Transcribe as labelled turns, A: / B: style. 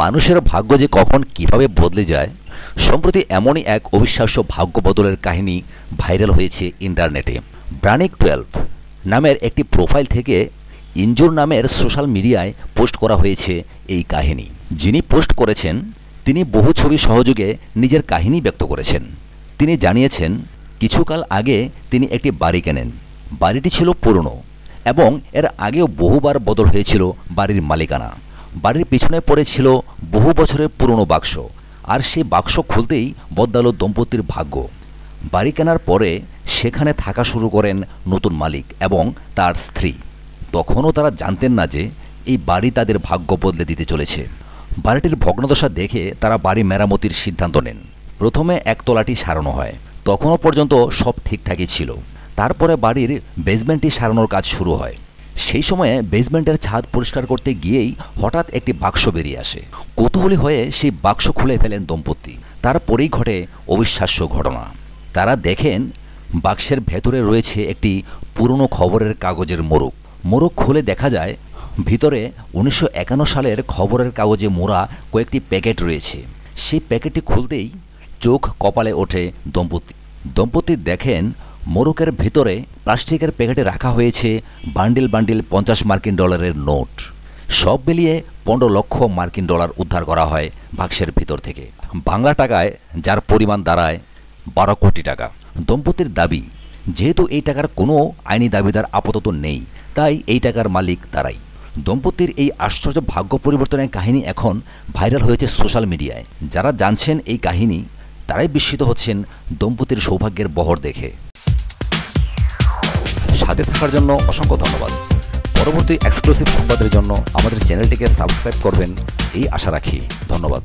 A: মানুষের ভাগ্য যে কখন কীভাবে বদলে যায়, সম্প্রতি এমনই এক অবিশ্বাস্য ভাগ্য বদলের কাহিনী ভাইরাল হয়েছে ইন্টারনেটে। ব্রানিক টুয়েলভ নামের একটি প্রোফাইল থেকে ইনজোর নামের সোশ্যাল মিডিয়ায় পোস্ট করা হয়েছে এই কাহিনী। যিনি পোস্ট করেছেন, তিনি বহু ছবি সহযোগে নিজের কাহিনী ব্যক্ত করেছেন। তিনি জানিয়েছেন, কিছুকাল আগে তিনি একটি বাড়ি কেনেন। বাড়িটি ছিল পুরনো এবং এর আগেও বহুবার বদল হয়েছিল বাড়ির মালিকানা। বাড়ির পিছনে পড়েছিল বহু বছরের পুরনো বাক্স। আর সেই বাক্স খুলতেই বদলালো দম্পতির ভাগ্য। বাড়ি কেনার পরে সেখানে থাকা শুরু করেন নতুন মালিক এবং তার স্ত্রী। তখনও তারা জানতেন না যে এই বাড়ি তাদের ভাগ্য বদলে দিতে চলেছে। বাড়িটির ভগ্নদশা দেখে তারা বাড়ি মেরামতির সিদ্ধান্ত নেন। প্রথমে একতলাটি সারানো হয়। তখনও পর্যন্ত সব ঠিকঠাকই ছিল। তারপরে বাড়ির বেসমেন্টটি সারানোর কাজ শুরু হয়। সেই সময়ে বেসমেন্টের ছাদ পরিষ্কার করতে গিয়েই হঠাৎ একটি বাক্স বেরিয়ে আসে। কৌতূহলী হয়ে সেই বাক্স খুলে ফেলেন দম্পতি। তারপরেই ঘটে অবিশ্বাস্য ঘটনা। তারা দেখেন বাক্সের ভেতরে রয়েছে একটি পুরনো খবরের কাগজের মোড়ক। মোড়ক খুলে দেখা যায়, ভিতরে উনিশশো একান্ন সালের খবরের কাগজে মোড়া কয়েকটি প্যাকেট রয়েছে। সেই প্যাকেটটি খুলতেই চোখ কপালে ওঠে দম্পতি। দম্পতি দেখেন মোরকের ভিতরে প্লাস্টিকের প্যাকেটে রাখা হয়েছে বান্ডিল বান্ডিল পঞ্চাশ মার্কিন ডলারের নোট। সব মিলিয়ে পনেরো লক্ষ মার্কিন ডলার উদ্ধার করা হয় বাক্সের ভিতর থেকে। বাংলা টাকায় যার পরিমাণ দাঁড়ায় বারো কোটি টাকা। দম্পতির দাবি, যেহেতু এই টাকার কোনো আইনি দাবিদার আপাতত নেই, তাই এই টাকার মালিক তারাই। দম্পতির এই আশ্চর্য ভাগ্য পরিবর্তনের কাহিনী এখন ভাইরাল হয়েছে সোশ্যাল মিডিয়ায়। যারা জানছেন এই কাহিনী, তারাই বিস্মিত হচ্ছেন দম্পতির সৌভাগ্যের বহর দেখে। সাথে থাকার জন্য অসংখ্য ধন্যবাদ। পরবর্তী এক্সক্লুসিভ সংবাদের জন্য আমাদের চ্যানেলটিকে সাবস্ক্রাইব করবেন, এই আশা রাখি। ধন্যবাদ।